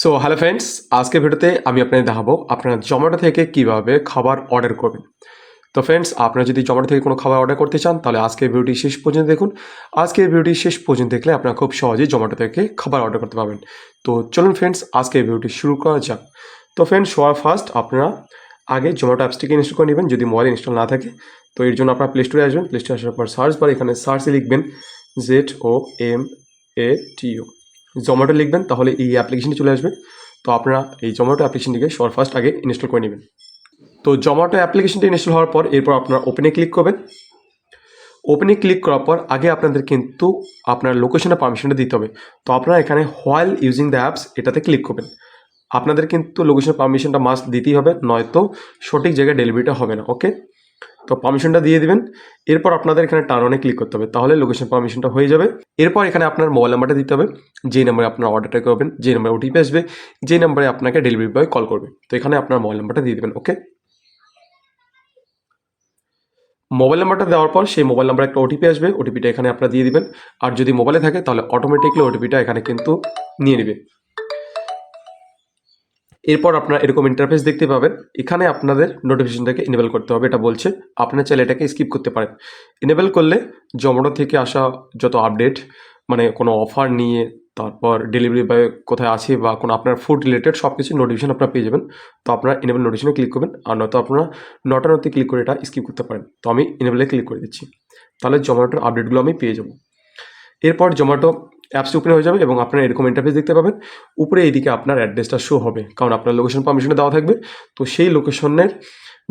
So hello friends আজকে ভিডিওতে আমি আপনাদের দেখাবো আপনারা জোম্যাটো থেকে কীভাবে খাবার অর্ডার করবেন। তো ফ্রেন্ডস আপনারা যদি জোম্যাটো থেকে কোনো খাবার অর্ডার করতে চান, তাহলে আজকের ভিডিওটি শেষ পর্যন্ত দেখুন। আজকের ভিডিওটি শেষ পর্যন্ত দেখলে আপনারা খুব সহজেই জোম্যাটো থেকে খাবার অর্ডার করতে পারবেন। তো চলুন ফ্রেন্ডস আজকের ভিডিওটি শুরু করা যাক। তো ফ্রেন্ডস সবার ফার্স্ট আপনারা আগে জোম্যাটো অ্যাপসটিকে ইনস্টল করে নেবেন, যদি মোবাইল ইনস্টল না থাকে। তো এর জন্য আপনারা প্লে স্টোরে আসবেন। প্লে স্টোরে আসার পর সার্চ বার এখানে সার্চে লিখবেন জেড ও এম এ টিও জোম্যাটো লিখবেন, তাহলে এই অ্যাপ্লিকেশনটি চলে আসবে। তো আপনারা এই জোম্যাটো অ্যাপ্লিকেশনটিকে সবার ফার্স্ট আগে ইনস্টল করে নেবেন। তো জোম্যাটো অ্যাপ্লিকেশনটি ইনস্টল হওয়ার পর এরপর আপনারা ওপেনে ক্লিক করবেন। ওপেনে ক্লিক করার পর আগে আপনাদের কিন্তু আপনার লোকেশনের পারমিশনটা দিতে হবে। তো আপনারা এখানে হোয়াইল ইউজিং দ্য অ্যাপস এটাতে ক্লিক করবেন। আপনাদের কিন্তু লোকেশন পারমিশনটা মাস্ট দিতেই হবে, নয়তো সঠিক জায়গায় ডেলিভারিটা হবে না ওকে তো পারমিশনটা দিয়ে দিবেন। এরপর আপনাদের এখানে টার্ন ক্লিক করতে হবে। তাহলে লোকেশন পারমিশনটা হয়ে যাবে। এরপর এখানে আপনার মোবাইল নাম্বারটা দিতে হবে। যেই নাম্বারে আপনার অর্ডারটা করবেন যে নাম্বারে ওটিপি আসবে যে নাম্বারে আপনাকে ডেলিভারি বয় কল করবে। তো এখানে আপনার মোবাইল নাম্বারটা দিয়ে দেবেন ওকে মোবাইল নাম্বারটা দেওয়ার পর সেই মোবাইল নাম্বার একটা ওটিপি আসবে। ওটিপিটা এখানে আপনারা দিয়ে দিবেন। আর যদি মোবাইলে থাকে, তাহলে অটোমেটিকলি ওটিপিটা এখানে কিন্তু নিয়ে নেবে। এরপর আপনারা এরকম ইন্টারফেস দেখতে পাবেন। এখানে আপনাদের নোটিফিকেশনটাকে ইনেবল করতে হবে, এটা বলছে। আপনার চাইলে এটাকে স্কিপ করতে পারেন। ইনেবল করলে জোম্যাটো থেকে আসা যত আপডেট মানে কোনো অফার নিয়ে, তারপর ডেলিভারি বয় কোথায় আছে বা কোনো আপনার ফুড রিলেটেড সব কিছু নোটিফিকেশন আপনারা পেয়ে যাবেন। তো আপনারা ইনেবল নোটিফিকেশনে ক্লিক করবেন, আর নয়তো আপনারা নটা নতে ক্লিক করে এটা স্কিপ করতে পারেন। তো আমি ইনেবলে ক্লিক করে দিচ্ছি। তাহলে জোম্যাটোর আপডেটগুলো আমি পেয়ে যাব। এরপর জোম্যাটো অ্যাপস ওপেন হয়ে যাবে এবং আপনারা এরকম ইন্টারফেস দেখতে পাবেন। উপরে এইদিকে আপনার অ্যাড্রেসটা শো হবে। কারণ আপনার লোকেশন পারমিশনে দেওয়া থাকবে। তো সেই লোকেশনের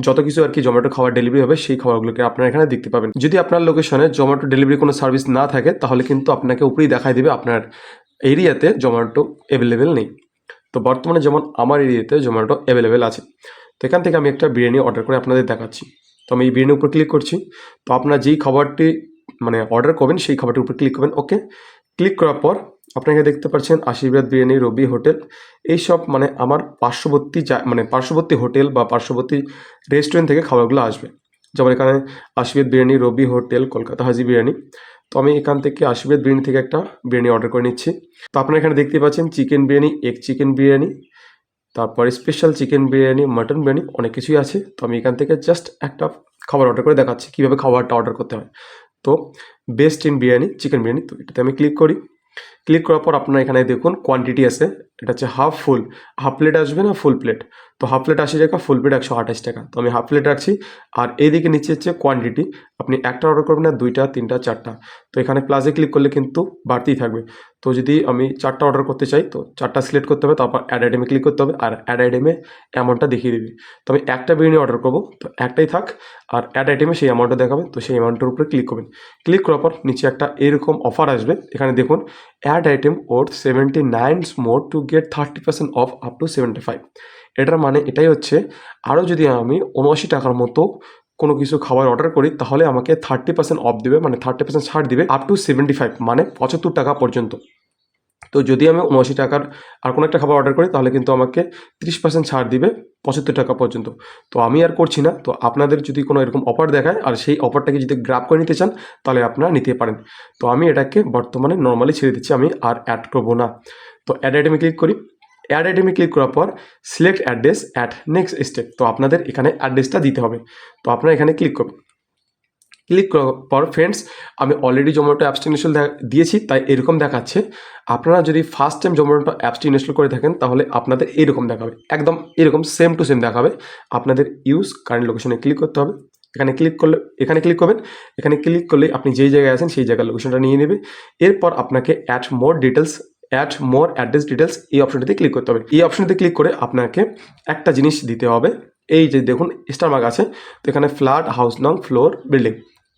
যত কিছু আর কি জোম্যাটো খাবার ডেলিভারি হবে, সেই খাবারগুলোকে আপনারা এখানে দেখতে পাবেন। যদি আপনার লোকেশনে জোম্যাটো ডেলিভারি কোনো সার্ভিস না থাকে, তাহলে কিন্তু আপনাকে উপরেই দেখাই দেবে আপনার এরিয়াতে জোম্যাটো অ্যাভেলেবেল নেই। তো বর্তমানে যেমন আমার এরিয়াতে জোম্যাটো অ্যাভেলেবেল আছে। তো এখান থেকে আমি একটা বিরিয়ানি অর্ডার করে আপনাদের দেখাচ্ছি। তো আমি এই বিরিয়ানির উপর ক্লিক করছি। তো আপনার যেই খাবারটি মানে অর্ডার করবেন, সেই খাবারটির উপর ক্লিক করবেন ওকে ক্লিক করার পর আপনাকে দেখতে পাচ্ছেন আশীর্বাদ বিরিয়ানি, রবি হোটেল। এইসব মানে আমার পার্শ্ববর্তী মানে পার্শ্ববর্তী হোটেল বা পার্শ্ববর্তী রেস্টুরেন্ট থেকে খাবারগুলো আসবে। যেমন এখানে আশীর্বাদ বিরিয়ানি, রবি হোটেল, কলকাতা হাজি বিরিয়ানি। তো আমি এখান থেকে আশীর্বাদ বিরিয়ানি থেকে একটা বিরিয়ানি অর্ডার করে নিচ্ছি। তো আপনারা এখানে দেখতে পাচ্ছেন chicken biryani egg chicken biryani, তারপরে special chicken biryani mutton biryani, অনেক কিছুই আছে। তো আমি এখান থেকে জাস্ট একটা খাবার অর্ডার করে দেখাচ্ছি, কীভাবে খাবারটা অর্ডার করতে হয়। তো best in biryani chicken biryani তো এটাতে আমি ক্লিক করি। ক্লিক করার পর আপনার এখানে দেখুন কোয়ান্টিটি আছে, এটা হচ্ছে হাফ ফুল হাফ প্লেট আসবে না ফুল প্লেট তো হাফ প্লেট আশি টাকা ফুল প্লেট একশো আঠাশ টাকা। তো আমি হাফ প্লেট রাখছি, আর এইদিকে নিচে হচ্ছে কোয়ান্টিটি আপনি একটা অর্ডার করবেন না, দুইটা, তিনটা, চারটা। তো এখানে প্লাসে ক্লিক করলে কিন্তু বাড়তেই থাকবে। তো যদি আমি চারটা অর্ডার করতে চাই, তো চারটা সিলেক্ট করতে হবে, তারপর অ্যাড আইটেমে ক্লিক করতে হবে, আর অ্যাড আইটেমে অ্যামাউন্টটা দেখিয়ে দিবে। তো আমি একটা বিরিয়ানি অর্ডার করব, তো একটাই থাক, আর অ্যাড আইটেমে সেই অ্যামাউন্টটা দেখাবে, তো সেই অ্যামাউন্টের উপরে ক্লিক করবেন। ক্লিক করার পর নিচে একটা এরকম অফার আসবে, এখানে দেখুন add item or seventy nine more to get thirty percent off up to seventy five এটার মানে এটাই হচ্ছে আরও যদি আমি উনআশি টাকার মতো কোনো কিছু খাবার অর্ডার করি, তাহলে আমাকে থার্টি পার্সেন্ট অফ দেবে মানে থার্টি পার্সেন্ট ছাড় দিবে আপ টু সেভেন্টি ফাইভ মানে পঁচাত্তর টাকা পর্যন্ত। তো যদি আমি উনআশি টাকার আর কোনো একটা খাবার অর্ডার করি, তাহলে কিন্তু আমাকে তিরিশ পার্সেন্ট ছাড় দিবে পঁচাত্তর টাকা পর্যন্ত। তো আমি আর করছি না। তো আপনাদের যদি কোনো এরকম অফার দেখায়, আর সেই অফারটাকে যদি গ্রাপ করে নিতে চান, তাহলে আপনারা নিতে পারেন। তো আমি এটাকে বর্তমানে নর্মালি ছেড়ে দিচ্ছি, আমি আর অ্যাড করব না। তো অ্যাড আইটেমে ক্লিক করি। অ্যাড আইটেমে ক্লিক করার পর select address at next step তো আপনাদের এখানে অ্যাড্রেসটা দিতে হবে। তো আপনারা এখানে ক্লিক করবেন। ক্লিক করার পর ফ্রেন্ডস আমি অলরেডি জোম্যাটো অ্যাপসটি ইনস্টল দিয়েছি, তাই এরকম দেখাচ্ছে। আপনারা যদি ফার্স্ট টাইম জোম্যাটো অ্যাপসটি ইনস্টল করে থাকেন, তাহলে আপনাদের এরকম দেখাবে। একদম এরকম সেম টু সেম দেখাবে। আপনাদের ইউজ কারেন্ট লোকেশনে ক্লিক করতে হবে। এখানে ক্লিক করলে এখানে ক্লিক করবেন। এখানে ক্লিক করলে আপনি যেই জায়গায় আছেন, সেই জায়গার লোকেশনটা নিয়ে নেবে। এরপর আপনাকে add more details add more address details এই অপশনটিতে ক্লিক করতে হবে। এই অপশনটিতে ক্লিক করে আপনাকে একটা জিনিস দিতে হবে। এই যে দেখুন স্টার মার্ক আছে। তো এখানে ফ্ল্যাট হাউস নং ফ্লোর বিল্ডিং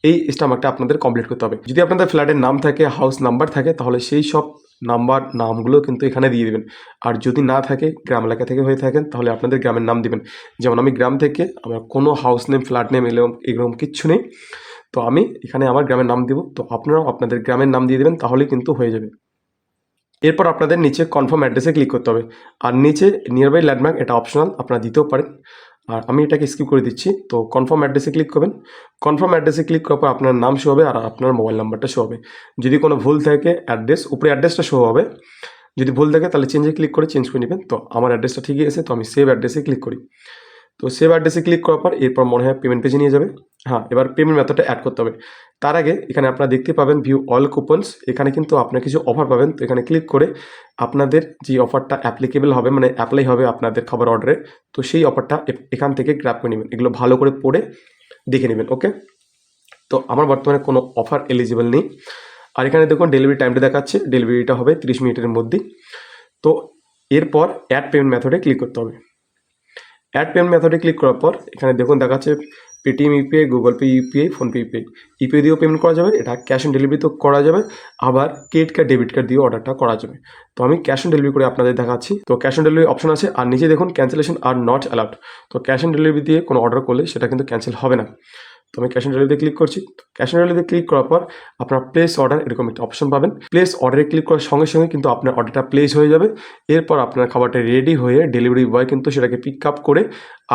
এই স্টার মার্কটা আপনাদের কমপ্লিট করতে হবে। যদি আপনাদের ফ্ল্যাটের নাম থাকে হাউস নাম্বার থাকে, তাহলে সেই সব নাম্বার, নামগুলো কিন্তু এখানে দিয়ে দেবেন। আর যদি না থাকে, গ্রাম এলাকা থেকে হয়ে থাকেন, তাহলে আপনাদের গ্রামের নাম দিবেন। যেমন আমি গ্রাম থেকে আমার কোনো হাউস নেম ফ্ল্যাট নেম এরকম এরকম কিচ্ছু নেই। তো আমি এখানে আমার গ্রামের নাম দিব। তো আপনারাও আপনাদের গ্রামের নাম দিয়ে দেবেন তাহলেই কিন্তু হয়ে যাবে। এরপর আপনাদের নিচে কনফার্ম অ্যাড্রেসে ক্লিক করতে হবে। আর নিচে নিয়ারবাই ল্যান্ডমার্ক এটা অপশনাল আপনারা দিতেও পারেন। আর আমি এটাকে স্কিপ করে দিচ্ছি। তো কনফার্ম অ্যাড্রেসে ক্লিক করবেন। কনফার্ম অ্যাড্রেসে ক্লিক করার পর আপনার নাম শো হবে আর আপনার মোবাইল নাম্বারটা শো হবে। যদি কোনো ভুল থাকে অ্যাড্রেস উপরে অ্যাড্রেসটা শো হবে। যদি ভুল থাকে তাহলে চেঞ্জে ক্লিক করে চেঞ্জ করে নেবেন। তো আমার অ্যাড্রেসটা ঠিকই আছে, তো আমি সেভ অ্যাড্রেসে ক্লিক করি। তো সেভ অ্যাড্রেসে ক্লিক করার পর এরপর মনে হয় পেমেন্ট পেজে নিয়ে যাবে। হ্যাঁ এবার পেমেন্ট মেথডটা অ্যাড করতে হবে। তার আগে এখানে আপনারা দেখতে পাবেন ভিউ অল কুপনস এখানে কিন্তু আপনার কিছু অফার পাবেন। তো এখানে ক্লিক করে আপনাদের যে অফারটা অ্যাপ্লিকেবল হবে মানে অ্যাপ্লাই হবে আপনাদের খাবার অর্ডারে তো সেই অফারটা এখান থেকে গ্র্যাপ করে নেবেন। এগুলো ভালো করে পড়ে দেখে নেবেন ওকে তো আমার বর্তমানে কোনো অফার এলিজিবল নেই। আর এখানে দেখুন ডেলিভারি টাইমটা দেখাচ্ছে। ডেলিভারিটা হবে তিরিশ মিনিটের মধ্যেই। তো এরপর অ্যাড পেমেন্ট মেথডে ক্লিক করতে হবে। অ্যাড পেমেন্ট মেথডে ক্লিক করার পর, এখানে দেখুন দেখাচ্ছে Paytm UPI Google Pay UPI PhonePe UPI UPI দিয়েও পেমেন্ট করা যাবে, এটা ক্যাশ অন ডেলিভারি তো করা যাবে, আবার ক্রেডিট কার্ড ডেবিট কার্ড দিয়েও অর্ডারটা করা যাবে। তো আমি ক্যাশ অন ডেলিভারি করে আপনাদের দেখাচ্ছি। তো ক্যাশ অন ডেলিভারি অপশন আছে, আর নিচে দেখুন ক্যান্সেলেশন আর নট অ্যালাউড তো ক্যাশ অন ডেলিভারি দিয়ে কোনো অর্ডার করলে সেটা কিন্তু ক্যান্সেল হবে না। তো আমি ক্যাশ অন ডেলিভারিতে ক্লিক করছি। ক্যাশ অন ডেলিভারিতে ক্লিক করার পর আপনার প্লেস অর্ডার এরকম একটা অপশন পাবেন। প্লেস অর্ডারে ক্লিক করার সঙ্গে সঙ্গে কিন্তু আপনার অর্ডারটা প্লেস হয়ে যাবে। এরপর আপনার খাবারটা রেডি হয়ে ডেলিভারি বয় কিন্তু সেটাকে পিক আপ করে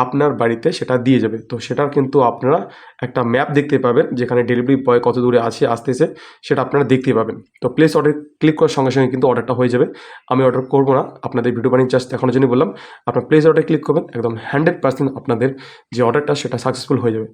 আপনার বাড়িতে সেটা দিয়ে যাবে। তো সেটার কিন্তু আপনারা একটা ম্যাপ দেখতে পাবেন, যেখানে ডেলিভারি বয় কত দূরে আছে, আসতেছে, সেটা আপনারা দেখতে পাবেন। তো প্লেস অর্ডার ক্লিক করার সঙ্গে সঙ্গে কিন্তু অর্ডারটা হয়ে যাবে। আমি অর্ডার করব না, আপনাদের ভিডিও বানিয়ে চার্জ দেখানোর জন্য বললাম, আপনার প্লেস অর্ডার ক্লিক করবেন, একদম হান্ড্রেড পার্সেন্ট আপনাদের যে অর্ডারটা সেটা সাকসেসফুল হয়ে যাবে।